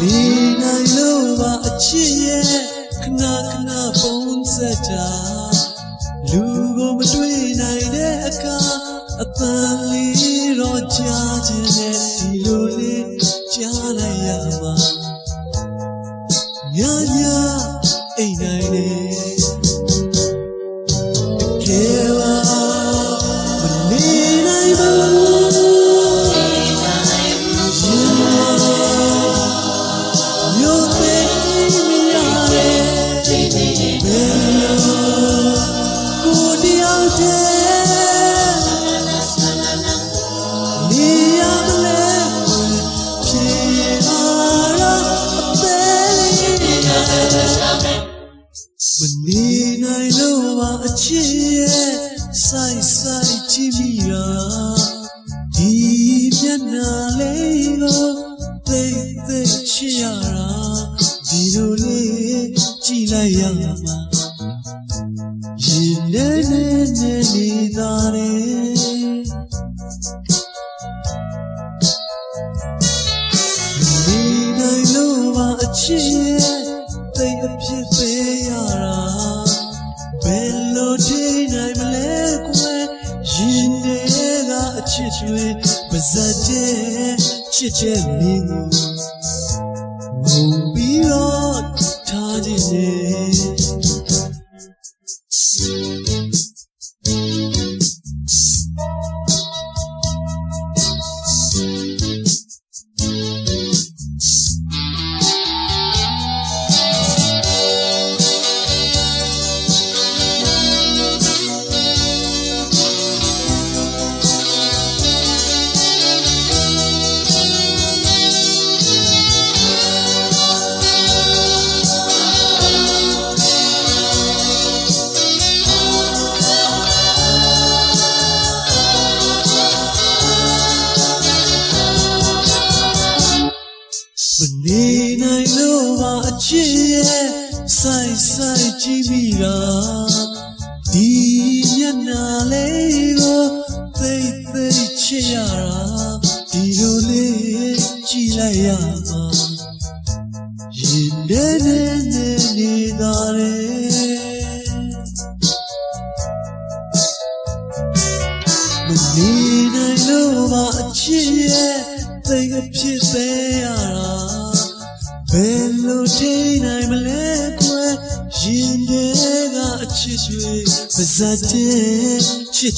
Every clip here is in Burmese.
နေနိုင်လို့ပါအချစ်ရဲ့ခဏခဏပုံဆက်တာလူကိုမတွေ့နိုင်တဲ့အခါအသံလေးတော့ကြားခြင်းနဲ့ဒီလိုလေး 见你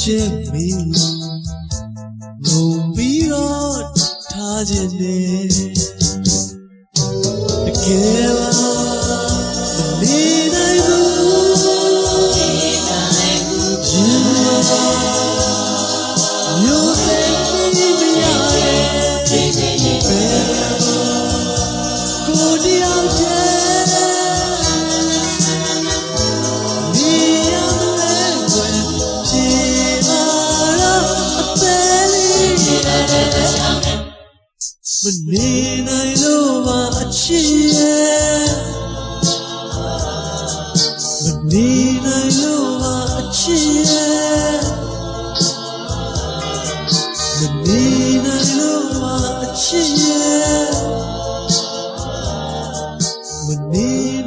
ချင်းမင်းငုံပြီးတော့ထားခြင်းနဲ့ Jesus.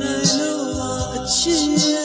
နိုင်လို့အချင်း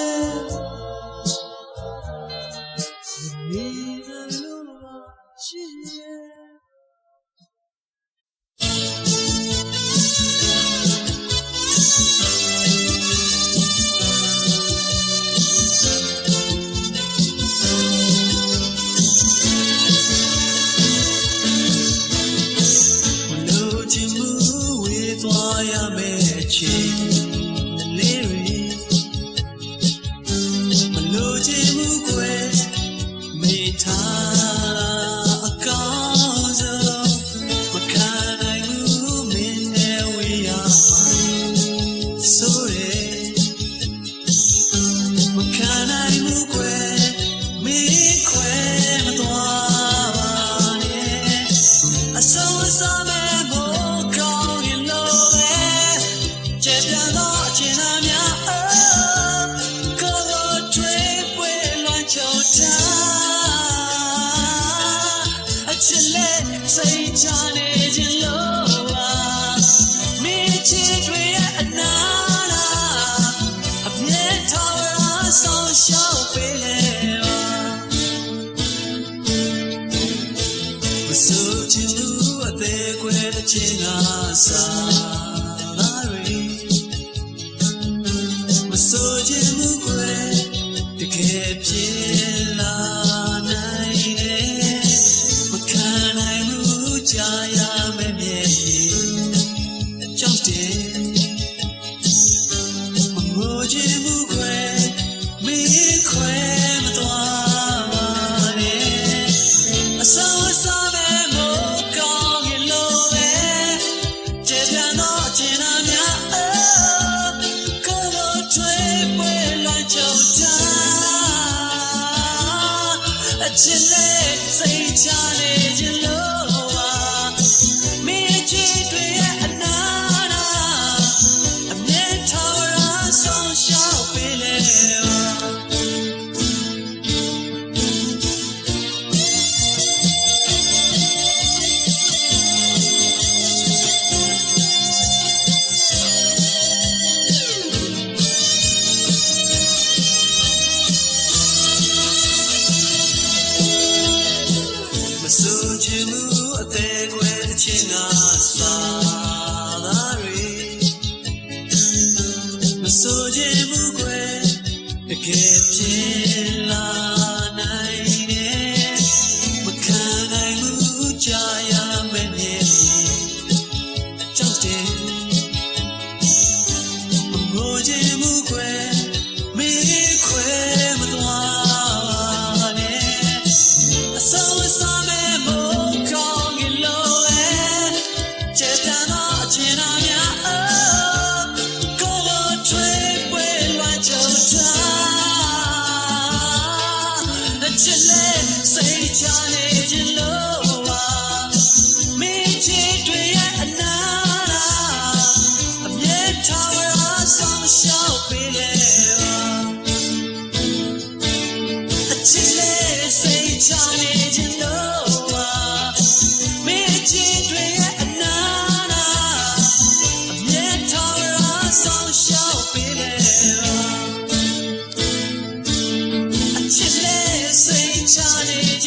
ချင်ဘူးအသေး စိတ်ချ စိတ်ချ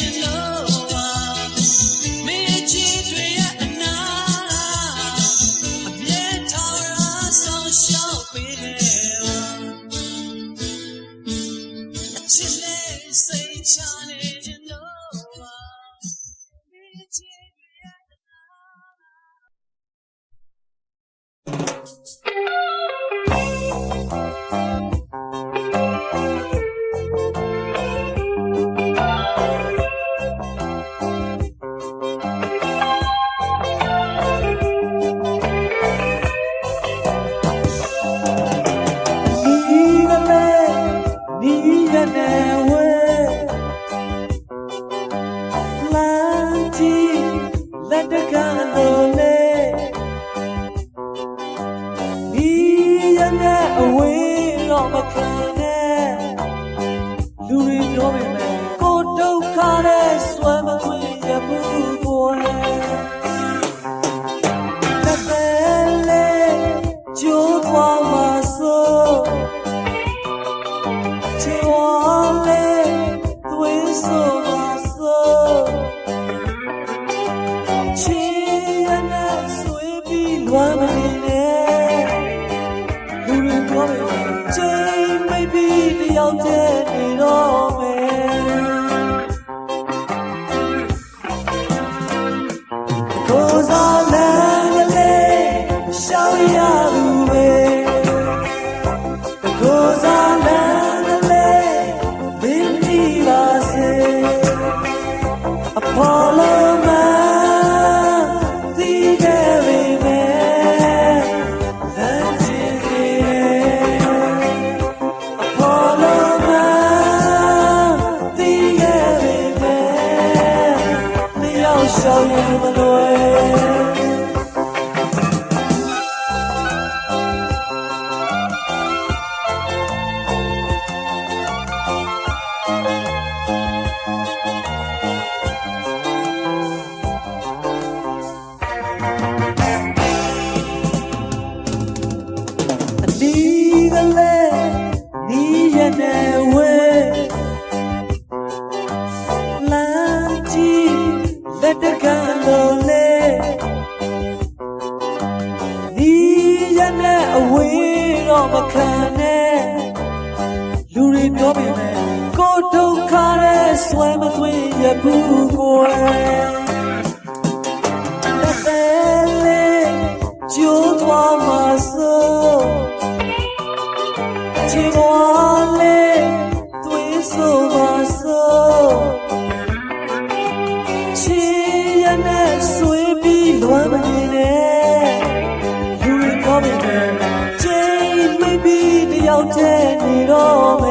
te miró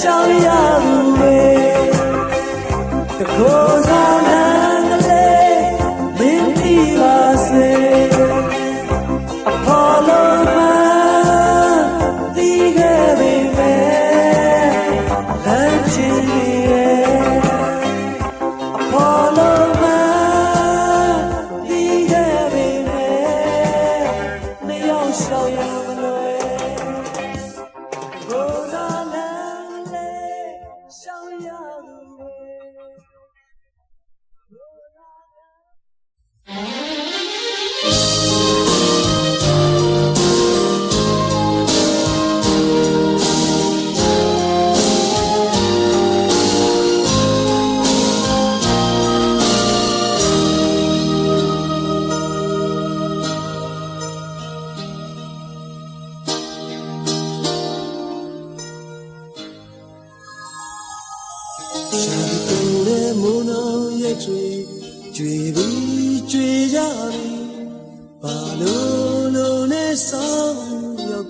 Shall we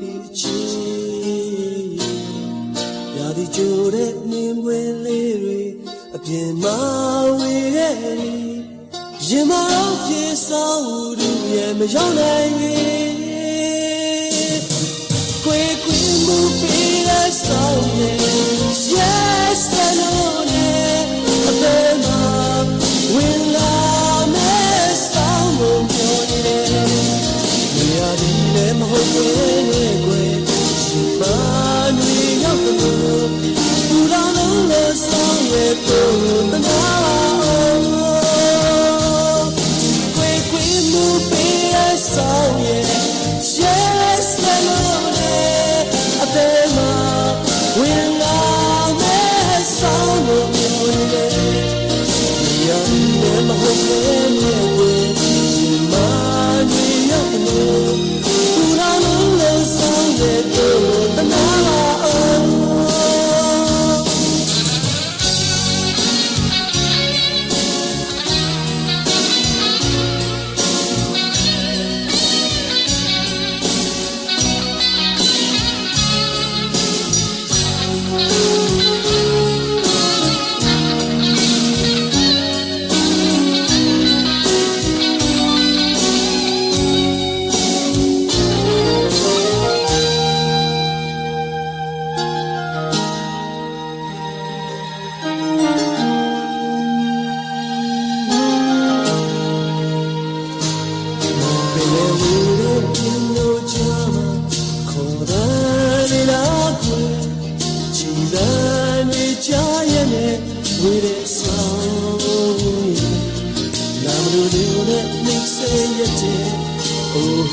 ချင်းရာဒီကြိုတဲ့နင်းပွင့်လေးတွေအပြင်မှာဝေရဲ့ရင်မောင်ပြေဆောင်သူရဲ့မရောက်နိုင်ရင်ကိုယ်ကိုယ်မူပြေတဲ့ဆောင်ရဲ့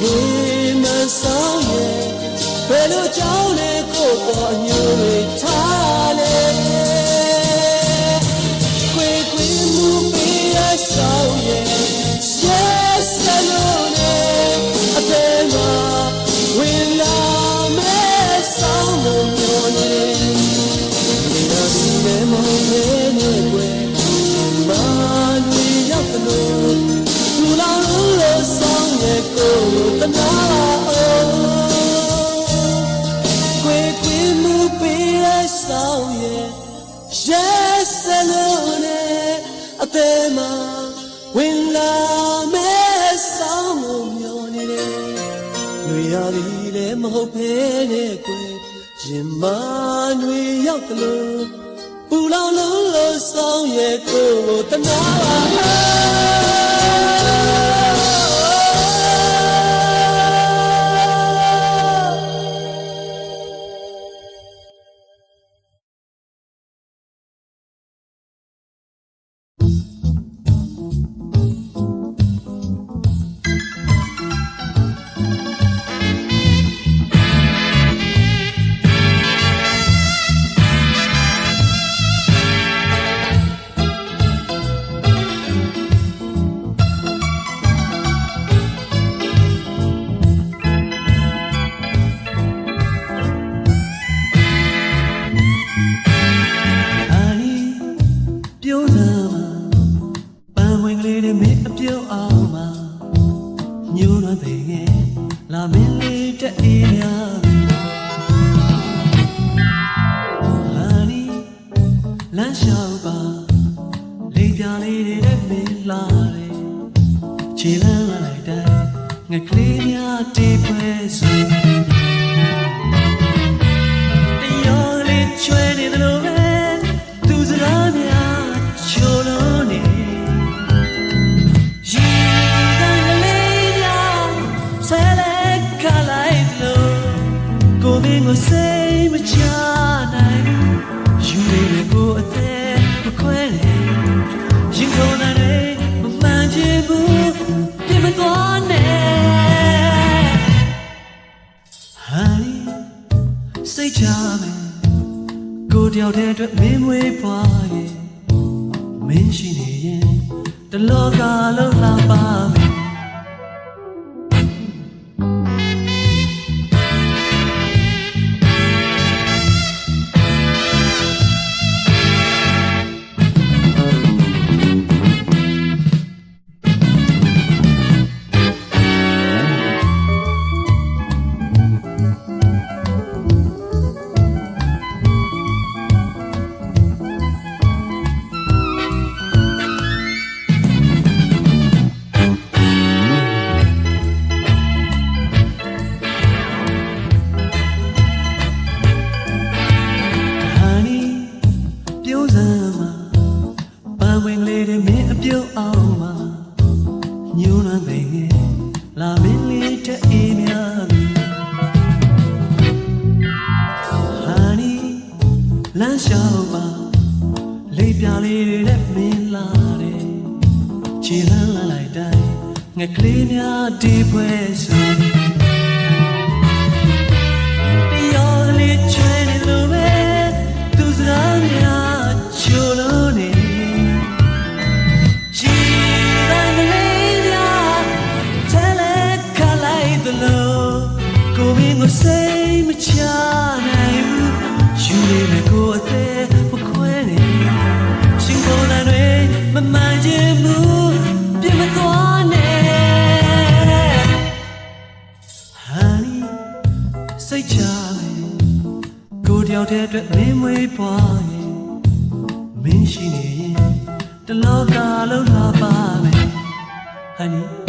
ရေမဆောင်ရဲ့ဘယ်လိုကြောင်းလဲကိုပေါ်အညိုတွေထား ဆောင်ရဲ့ရဲစလုံးနဲ့အသေးမှဝင်လာမဲ့ဆောင်ကိုမျောနေတယ်လူရည်လည်းမဟုတ်ပဲနဲ့ကွယ်ရင်မနွေရောက်တယ်လို့ပူလောင်လုံးလို့ဆောင်ရဲ့ကိုယ်ကိုတနာပါ လမ်းလျှောက်ပါလိပ်ပြလေးတွေနဲ့မင်းလာတယ်ခြေလမ်းလိုက်တိုင်းငါကလေးများတေးပွဲဆို ယောက်တည်းအတွက်မင်းမွေးဖွာရဲ့မင်းရှိနေရင်တလောကလုံး လေးများဒီပွဲဆိုတရားလေးချွေနေလို့ပဲသူစကားများချိုးလို့နေရှိတဲ့လေးများတယ်လေခလိုက်တယ်လို့ကိုမင်းကိုစိ ကိုတယောက်တည်းအတွက်မင်းမွေးပွားရင်မင်းရှိနေရင်တလောကလုံးလာပါမယ် Honey